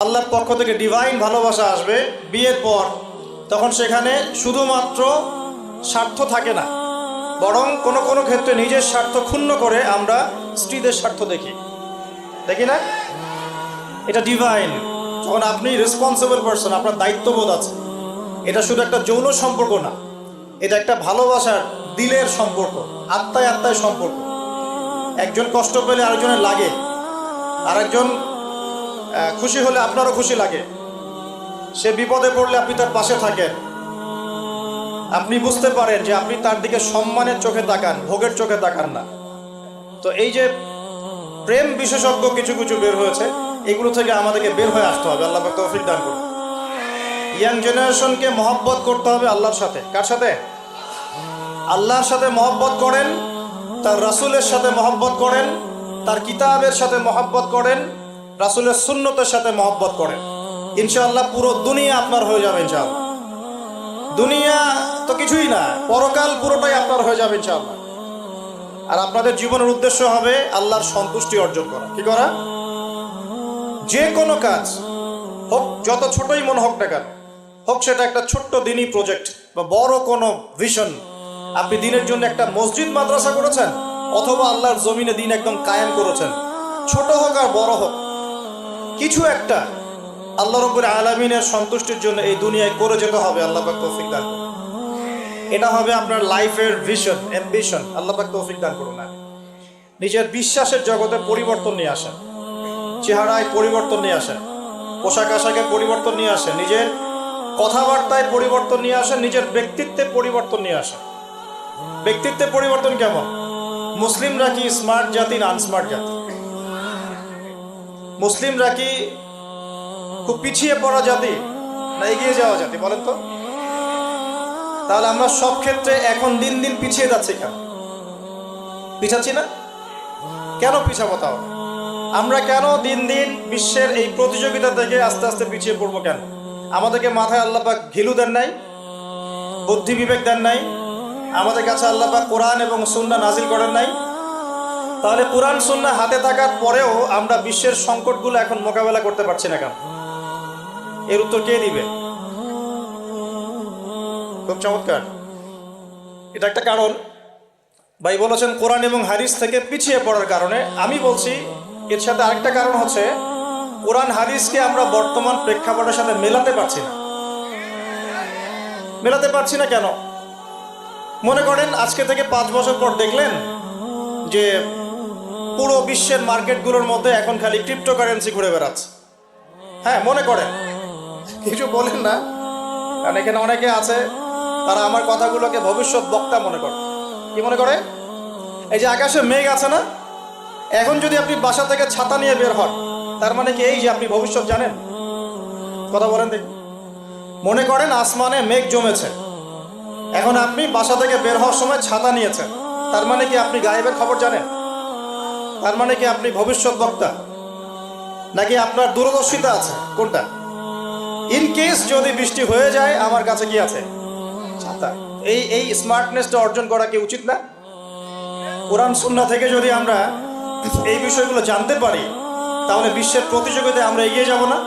আল্লাহর পক্ষ থেকে ডিভাইন ভালোবাসা আসবে বিয়ের পর। তখন সেখানে শুধুমাত্র স্বার্থ থাকে না, বরং কোনো কোনো ক্ষেত্রে নিজের স্বার্থ ক্ষুণ্ণ করে আমরা স্ত্রীদের স্বার্থ দেখি। দেখি না? এটা ডিভাইন যখন আপনি রেসপন্সিবল পারসন আপনার দায়িত্ববোধ আছে। এটা শুধু একটা যৌন সম্পর্ক না, এটা একটা ভালোবাসার দিলের সম্পর্ক, আত্মায় আত্মায় সম্পর্ক। একজন কষ্ট পেলে আরেকজনের লাগে, আরেকজন খুশি হলে আপনারও খুশি লাগে। সে বিপদে পড়লে আপনি তার পাশে থাকেন। আপনি বুঝতে পারেন যে আপনি তার দিকে সম্মানের চোখে তাকান, ভোগের চোখে তাকান না। তো এই যে প্রেম বিশেষজ্ঞ কিছু কিছু বের হয়েছে, এগুলো থেকে আমাদেরকে বের হয়ে আসতে হবে। আল্লাহ তৌফিক দান করুন। ইয়াং জেনারেশনকে মহব্বত করতে হবে আল্লাহর সাথে। কার সাথে? আল্লাহর সাথে মহব্বত করেন, তার রাসূলের সাথে মহব্বত করেন, তার কিতাবের সাথে মহব্বত করেন রাসূলের সুন্নতের সাথে মহব্বত করেন। ইনশাআল্লাহ পুরো দুনিয়া আপনার হয়ে যাবে ইনশাআল্লাহ। দুনিয়া তো কিছুই না, পরকাল পুরোটাই আপনার হয়ে যাবে ইনশাআল্লাহ। আর আপনাদের জীবনের উদ্দেশ্য হবে আল্লাহর সন্তুষ্টি অর্জন করা। কি করা? যে কোনো কাজ, হোক যত ছোটই মনে হোক না কেন, হোক সেটা একটা ছোট্ট দিনই প্রজেক্ট বা বড় কোনো ভিশন আপনি দিনের জন্য একটা মসজিদ, মাদ্রাসা করেছেন, অথবা আল্লাহর জমিনে দিন একদম কায়েম করেছেন। ছোট হোক আর বড় হোক কিছু একটা আল্লাহ রব্বুল আলমিনের সন্তুষ্টির জন্য এই দুনিয়ায় করে যেতে হবে, আল্লাহ পাক তৌফিক দান এটা হবে আপনার লাইফের ভিশন অ্যাম্বিশন আল্লাহ পাক তৌফিক দান করুন। নিজের বিশ্বাসের জগতে পরিবর্তন নিয়ে আসেন, চেহারায় পরিবর্তন নিয়ে আসেন, পোশাক আশাকে পরিবর্তন নিয়ে আসেন, নিজের কথাবার্তায় পরিবর্তন নিয়ে আসেন, নিজের ব্যক্তিত্বে পরিবর্তন নিয়ে আসেন। ব্যক্তিত্বে পরিবর্তন কেমন? মুসলিমরা কি স্মার্ট জাতি না আনস্মার্ট জাতি? মুসলিমরা কি খুব পিছিয়ে পড়া জাতি না এগিয়ে যাওয়া জাতি? বলেন তো। তাহলে আমরা সব ক্ষেত্রে এখন দিন দিন পিছিয়ে যাচ্ছি কেন? পিছাচ্ছি না? কেন পিছাবো তাও? আমরা কেন দিন দিন বিশ্বের এই প্রতিযোগিতা থেকে আস্তে আস্তে পিছিয়ে পড়ব কেন? আমাদেরকে মাথায় আল্লাপাক ঘিলু দেন নাই, বুদ্ধি বিবেক দেন নাই, আমাদের কাছে আল্লাপাক কোরআন এবং সুন্না নাজিল করেন নাই তাহলে কোরআন সুন্না হাতে থাকার পরেও আমরা বিশ্বের সংকটগুলো এখন মোকাবেলা করতে পারছি না কেন? এর উত্তর কে দিবে? খুব চমৎকার। এটা একটা কারণ। ভাই বলেছেন, কোরআন এবং হাদিস থেকে পিছিয়ে পড়ার কারণে। আমি বলছি, এর সাথে আরেকটা কারণ হচ্ছে, কোরআন হাদিসকে আমরা বর্তমান প্রেক্ষাপটের সাথে মেলাতে পারছি না। মেলাতে পারছি না কেন? মনে করেন, আজকে থেকে পাঁচ বছর পর দেখলেন যে পুরো বিশ্বের মার্কেটগুলোর মধ্যে এখন খালি ক্রিপ্টোকারেন্সি ঘুরে বেড়াচ্ছে। হ্যাঁ মনে করেন। কিছু বলেন না। কারণ এখানে অনেকে আছে, তারা আমার কথাগুলোকে ভবিষ্যৎ বক্তা মনে করে। কি মনে করে? এই যে আকাশে মেঘ আছে না? এখন যদি আপনি বাসা থেকে ছাতা নিয়ে বের হন, তার মানে কি এই যে আপনি ভবিষ্যৎ জানেন? কথা বলেন দেখি। মনে করেন আসমানে মেঘ জমেছে। এখন আপনি বাসা থেকে বের হওয়ার সময় ছাতা নিয়েছেন। তার মানে কি আপনি গায়েবের খবর জানেন? তার মানে কি আপনি ভবিষ্যৎ বক্তা? নাকি আপনার দূরদর্শিতা আছে? কোনটা? ইন কেস যদি বৃষ্টি হয়ে যায়, আমার কাছে কি আছে? ছাতা। এই এই স্মার্টনেসটা অর্জন করা কি উচিত না? কোরআন সুন্না থেকে যদি আমরা এই বিষয়গুলো জানতে পারি, তাহলে বিশ্বের প্রতিযোগিতায় আমরা এগিয়ে যাব না?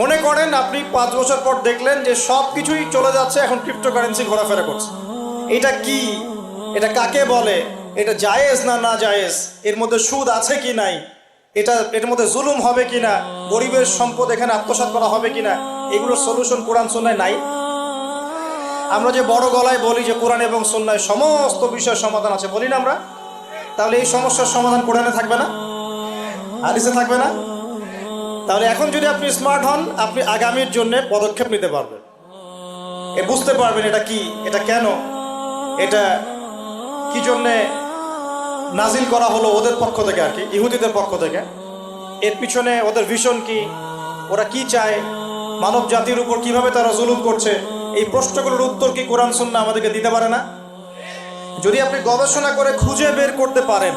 মনে করেন আপনি পাঁচ বছর পর দেখলেন যে সব কিছুই চলে যাচ্ছে, এখন ক্রিপ্টোকারেন্সি ঘোরাফেরা করছে। এটা কি? এটা কাকে বলে? এটা জায়েজ না না জায়েজ? এর মধ্যে সুদ আছে কি নাই? এটা, এর মধ্যে জুলুম হবে কি না? গরিবের সম্পদ এখানে আত্মসাৎ করা হবে কি না? এগুলোর সলিউশন কোরআন সন্ন্যায় নাই। আমরা যে বড় গলায় বলি যে কোরআন এবং সন্ন্যায় সমস্ত বিষয়ের সমাধান আছে, বলি না আমরা? তাহলে এই সমস্যার সমাধান কোরআনে থাকবে না? হাদিসে থাকবে না? তাহলে এখন যদি আপনি স্মার্ট হন, আপনি আগামীর জন্য পদক্ষেপ নিতে পারবেন। এ বুঝতে পারবেন এটা কি? এটা কেন? এটা কি জন্যে নাজিল করা হলো ওদের পক্ষ থেকে আর কি, ইহুদিদের পক্ষ থেকে। এর পিছনে ওদের ভিশন কি? ওরা কি চায়? মানব জাতির উপর কীভাবে তারা জুলুম করছে? এই প্রশ্নগুলোর উত্তর কি কোরআন সুন্না আমাদেরকে দিতে পারে না? যদি আপনি গবেষণা করে খুঁজে বের করতে পারেন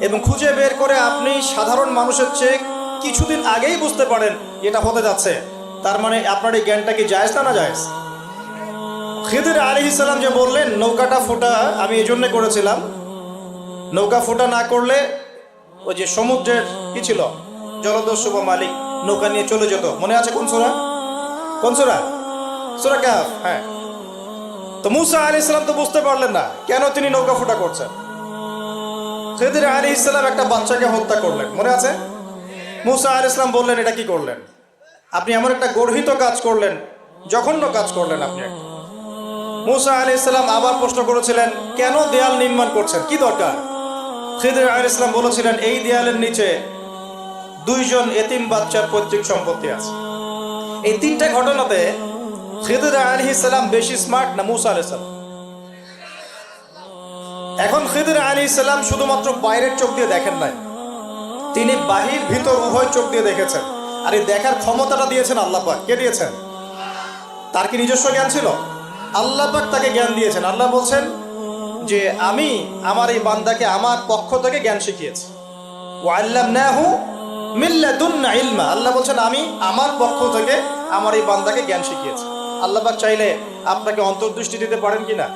এবং খুঁজে বের করে আপনি সাধারণ মানুষের চেয়ে কিছুদিন আগেই বুঝতে পারেন এটা হতে যাচ্ছে। তার মানে আপনার এই জ্ঞানটা কি জায়েজ না না জায়েজ? খিদির আলী ইসলাম যে বললেন, নৌকাটা ফোটা আমি এই জন্যে করেছিলাম নৌকা ফোটা না করলে ওই যে সমুদ্রের কি ছিল? জলদস্যু বা মালিক নৌকা নিয়ে চলে যেত। মনে আছে কোন সুরা? কোন সুরা? সুরা কাহাফ? হ্যাঁ। তো মুসা আলী ইসলাম তো বুঝতে পারলেন না কেন তিনি নৌকা ফোটা করছেন। সেদিন আলী ইসলাম একটা বাচ্চাকে হত্যা করলেন। মনে আছে? মুসা আলী ইসলাম বললেন, এটা কি করলেন? আপনি এমন একটা গর্হিত কাজ করলেন, জঘন্য কাজ করলেন আপনি। মুসা আলী ইসলাম আবার প্রশ্ন করেছিলেন, কেন দেয়াল নির্মাণ করছেন? কি দরকার? খিদির আলী ইসলাম বলেছিলেন, এই দেয়ালের নিচে দুইজন এতিম বাচ্চার পৈতৃক সম্পত্তি আছে। এই তিনটা ঘটনাতে খিদির আলী ইসলাম বেশি স্মার্ট না মুসা আলী ইসলাম? এখন খিদির আলী ইসলাম শুধুমাত্র বাইরের চোখ দিয়ে দেখেন নাই। তিনি বাহির, ভিতর, উভয় চোখ দিয়ে দেখেছেন। আর এই দেখার ক্ষমতাটা দিয়েছেন আল্লাহ পাক। কে দিয়েছেন? তার কি নিজস্ব জ্ঞান ছিল? আল্লাহ পাক তাকে জ্ঞান দিয়েছেন। আল্লাহ বলছেন যে আমি আমার এই বান্দাকে আমার পক্ষ থেকে জ্ঞান শিখিয়েছি। ও আল্লাহ নাহু মিল্লাদুন্না ইলমা। আল্লাহ বলছেন, আমি আমার পক্ষ থেকে আমার এই বান্দাকে জ্ঞান শিখিয়েছি। আল্লাহ পাক চাইলে আপনাকে অন্তর্দৃষ্টি দিতে পারেন কি না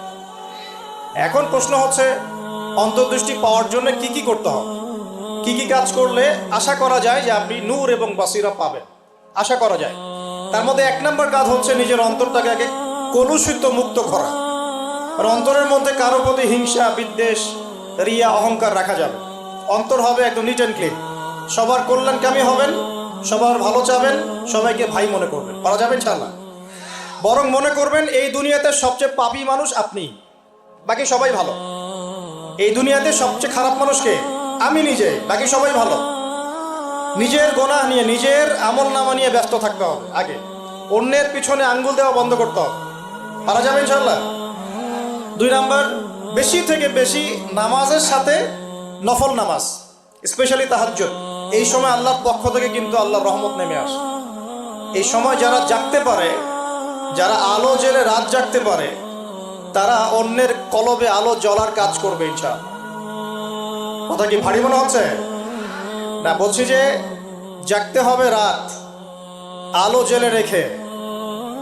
এখন প্রশ্ন হচ্ছে, অন্তর্দৃষ্টি পাওয়ার জন্য কি কি করতে হবে? কি কি কাজ করলে আশা করা যায় যে আপনি নূর এবং বাসিরা পাবেন? আশা করা যায়। তার মধ্যে এক নম্বর কাজ হচ্ছে নিজের অন্তরটাকে আগে কলুষিত মুক্ত করা। আর অন্তরের মধ্যে কারও প্রতি হিংসা, বিদ্বেষ, রিয়া, অহংকার রাখা যাবে। অন্তর হবে একদম নিট অ্যান্ড ক্লিন সবার কল্যাণকামী হবেন, সবার ভালো চাবেন, সবাইকে ভাই মনে করবেন। পারা যাবে ইনশাআল্লাহ। বরং মনে করবেন, এই দুনিয়াতে সবচেয়ে পাপী মানুষ আপনি। বাকি সবাই ভালো। এই দুনিয়াতে সবচেয়ে খারাপ মানুষকে আমি নিজে। বাকি সবাই ভালো। নিজের গোনা নিয়ে, নিজের আমল নামা নিয়ে ব্যস্ত থাকতে হবে। আগে। অন্যের পিছনে আঙ্গুল দেওয়া বন্ধ করতে হবে। পারা যাবে ইনশাল্লাহ দুই নাম্বার, বেশি থেকে বেশি নামাজের সাথে নফল নামাজ স্পেশালি তাহাজ্জুদ। এই সময় আল্লাহর পক্ষ থেকে কিন্তু আল্লাহর রহমত নেমে আসে। এই সময় যারা জাগতে পারে, যারা আলো জেলে রাত জাগতে পারে, তারা অন্যের কলবে আলো জ্বলার কাজ করবে ইনশা কথা কি ভারী মনে হচ্ছে? না, বলছি যে জাগতে হবে রাত, আলো জেলে রেখে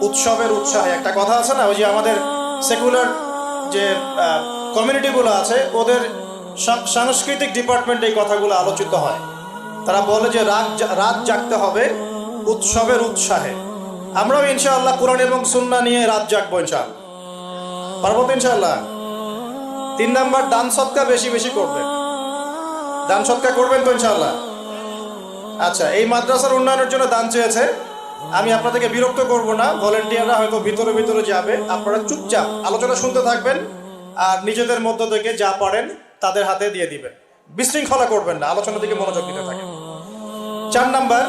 উৎসবের উৎসাহে। একটা কথা আছে না, ওই যে আমাদের সেকুলার যে কমিউনিটিগুলো আছে, ওদের সাংস্কৃতিক ডিপার্টমেন্টে এই কথাগুলো আলোচিত হয়। তারা বলে যে, রাত রাত জাগতে হবে উৎসবের উৎসাহে। আমরাও ইনশাআল্লাহ কোরআন এবং সুন্না নিয়ে রাত জাগবো ইনশাআল্লাহ। পারব তো ইনশাআল্লাহ। তিন নাম্বার, দান সৎকা বেশি বেশি করবেন দান সৎকা করবেন তো ইনশাআল্লাহ? আচ্ছা এই মাদ্রাসার উন্নয়নের জন্য দান চেয়েছে আমি আপনাদেরকে বিরক্ত করব না ভলেন্টিয়াররা হয়তো ভিতরে ভিতরে যাবে। আপনারা চুপচাপ আলোচনা শুনতে থাকবেন আর নিজেদের মধ্য থেকে যা পারেন তাদের হাতে দিয়ে দিবেন। বিশৃঙ্খলা করবেন না, আলোচনার দিকে মনোযোগ দিতে থাকেন। চার নাম্বার,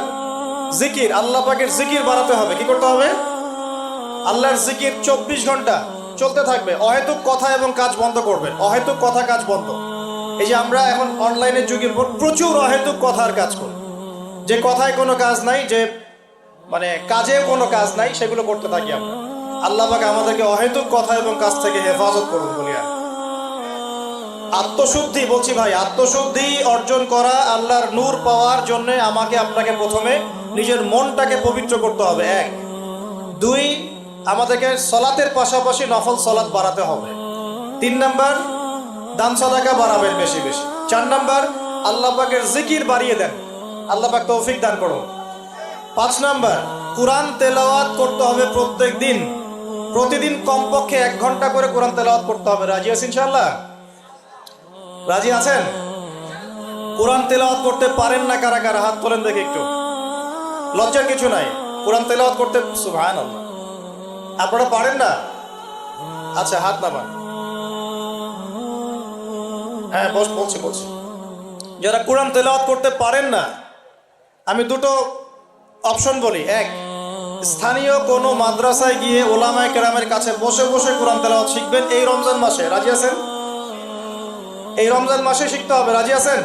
জিকির। আল্লাহ পাকের জিকির বাড়াতে হবে। কি করতে হবে? আল্লাহর জিকির চব্বিশ ঘণ্টা চলতে থাকবে। অহেতুক কথা এবং কাজ বন্ধ করবেন। অহেতুক কথা, কাজ বন্ধ। এই যে আমরা এখন অনলাইনের যুগের প্রচুর অহেতুক কথার কাজ করি। যে কথায় কোনো কাজ নাই, যে মানে কাজেও কোনো কাজ নাই, সেগুলো করতে থাকি আমরা। আল্লাহ পাক আমাদেরকে অহেতুক কথা এবং কাজ থেকে হেফাজত করুন বলি আর আত্মশুদ্ধি, বলছি ভাই, আত্মশুদ্ধি অর্জন করা আল্লাহর নূর পাওয়ার জন্য আমাকে আপনাকে প্রথমে নিজের মনটাকে পবিত্র করতে হবে, এক। দুই, আমাদেরকে সলাতের পাশাপাশি নফল সলাৎ বাড়াতে হবে। তিন নাম্বার, দান সদাকা বাড়াবেন বেশি বেশি। চার নাম্বার, আল্লাহ পাকের জিকির বাড়িয়ে দেন। আল্লাহ পাক তৌফিক দান করুন। পাঁচ নাম্বার, কোরআন তেলাওয়াত করতে হবে প্রত্যেক দিন। প্রতিদিন কমপক্ষে এক ঘণ্টা করে কোরআন তেলাওয়াত করতে হবে। রাজি আছেন ইনশাআল্লাহ? রাজি আছেন? কোরআন তেলাওয়াত করতে পারেন না কারা কারা? হাত তোলেন দেখে একটু। লজ্জার কিছু নাই। কোরআন তেলাওয়াত করতে সুবহান আপনারা পারেন না? আচ্ছা হাত নামান। হ্যাঁ বস, বলছি বলছি। যারা কোরআন তেলাওয়াত করতে পারেন না, আমি দুটো অপশন বলি, এক, স্থানীয় কোনো মাদ্রাসায় গিয়ে ওলামায় কেরামের কাছে বসে বসে কোরআন তেলাওয়াত শিখবেন এই রমজান মাসে, রাজি আছেন? এই রমজান মাসে শিখতে হবে, রাজি আছেন?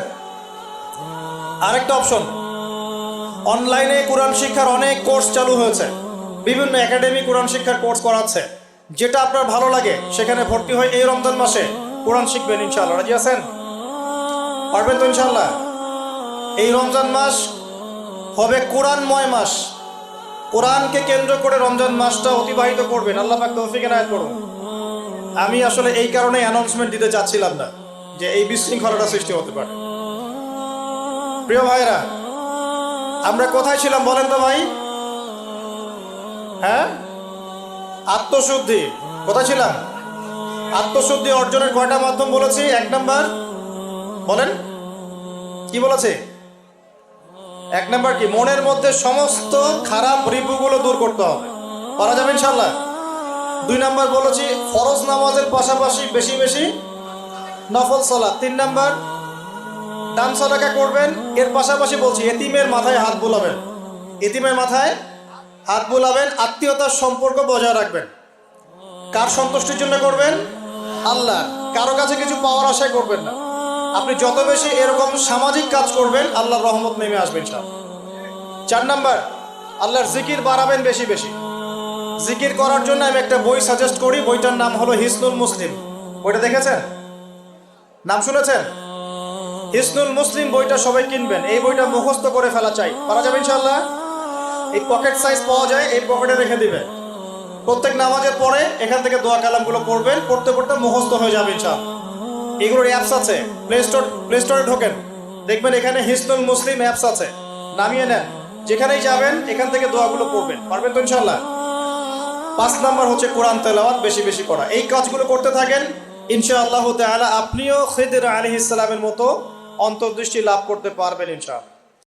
আরেকটা অপশন, অনলাইনে কোরআন শিক্ষার অনেক কোর্স চালু হয়েছে, বিভিন্ন একাডেমি কোরআন শিক্ষার কোর্স করাচ্ছে, যেটা আপনার ভালো লাগে, সেখানে ভর্তি হয়ে এই রমজান মাসে কোরআন শিখবেন ইনশাল্লাহ রাজি আছেন? পারবেন তো ইনশাআল্লাহ? এই রমজান মাস হবে কোরআনময় মাস। কোরআনকে কেন্দ্র করে রমজান মাসটা অতিবাহিত করবেন। আল্লাহ পাক তৌফিক এনায়েত করুন। আমি আসলে এই কারণে অ্যানাউন্সমেন্ট দিতে চাচ্ছিলাম না যে এই বিশৃঙ্খলাটা সৃষ্টি হতে পারে। প্রিয় ভাইরা আমরা কোথায় ছিলাম বলেন তো ভাই? হ্যাঁ? আত্মশুদ্ধি। কোথায় ছিলাম? আত্মশুদ্ধি অর্জনের কয়টা মাধ্যম বলেছি? এক নাম্বার, বলেন। কি বলেছে? এক নাম্বার কি? মনের মধ্যে সমস্ত খারাপ রিপুগুলো দূর করতে হবে। পারা যাবে ইনশাল্লাহ দুই নাম্বার বলেছি, ফরজ নামাজের পাশাপাশি বেশি বেশি নফল সালাত। তিন নাম্বার, দান সদাকা করবেন। এর পাশাপাশি বলছি, এতিমের মাথায় হাত বুলাবেন। এতিমের মাথায় হাত বুলাবেন, আত্মীয়তার সম্পর্ক বজায় রাখবেন। কার সন্তুষ্টির জন্য করবেন? আল্লাহ কারও কাছে কিছু পাওয়ার আশায় করবেন না। আপনি যত বেশি এরকম সামাজিক কাজ করবেন, আল্লাহর রহমত নেমে আসবেন সব চার নাম্বার, আল্লাহর জিকির বাড়াবেন বেশি বেশি। জিকির করার জন্য আমি একটা বই সাজেস্ট করি, বইটার নাম হলো হিসনুল মুসলিম। বইটা দেখেছেন? নাম শুনেছেন? হিসনুল মুসলিম বইটা সবাই কিনবেন। এই বইটা মুখস্থ করে ফেলা চাই। পারা যাবে ইনশাল্লাহ এই পকেট সাইজ পাওয়া যায়, এই পকেটে রেখে দিবে প্রত্যেক নামাজের পরে এখান থেকে দোয়া কালামগুলো পড়বেন, পড়তে পড়তে মুখস্থ হয়ে যাবে ইনশাল্লাহ এগুলোর অ্যাপস আছে। প্লে স্টোর প্লে স্টোরে ঢোকেন। দেখবেন এখানে হিসনুল মুসলিম অ্যাপস আছে। নামিয়ে নেন। যেখানেই যাবেন, এখান থেকে দোয়াগুলো পড়বেন। পারবেন তো ইনশাল্লাহ পাঁচ নাম্বার হচ্ছে কোরআন তেলাওয়াত বেশি বেশি করা। এই কাজগুলো করতে থাকেন, ইনশাআল্লাহ তালা আপনিও খেদের আলাইহিস ইসলামের মতো অন্তর্দৃষ্টি লাভ করতে পারবেন ইনশাআল্লাহ।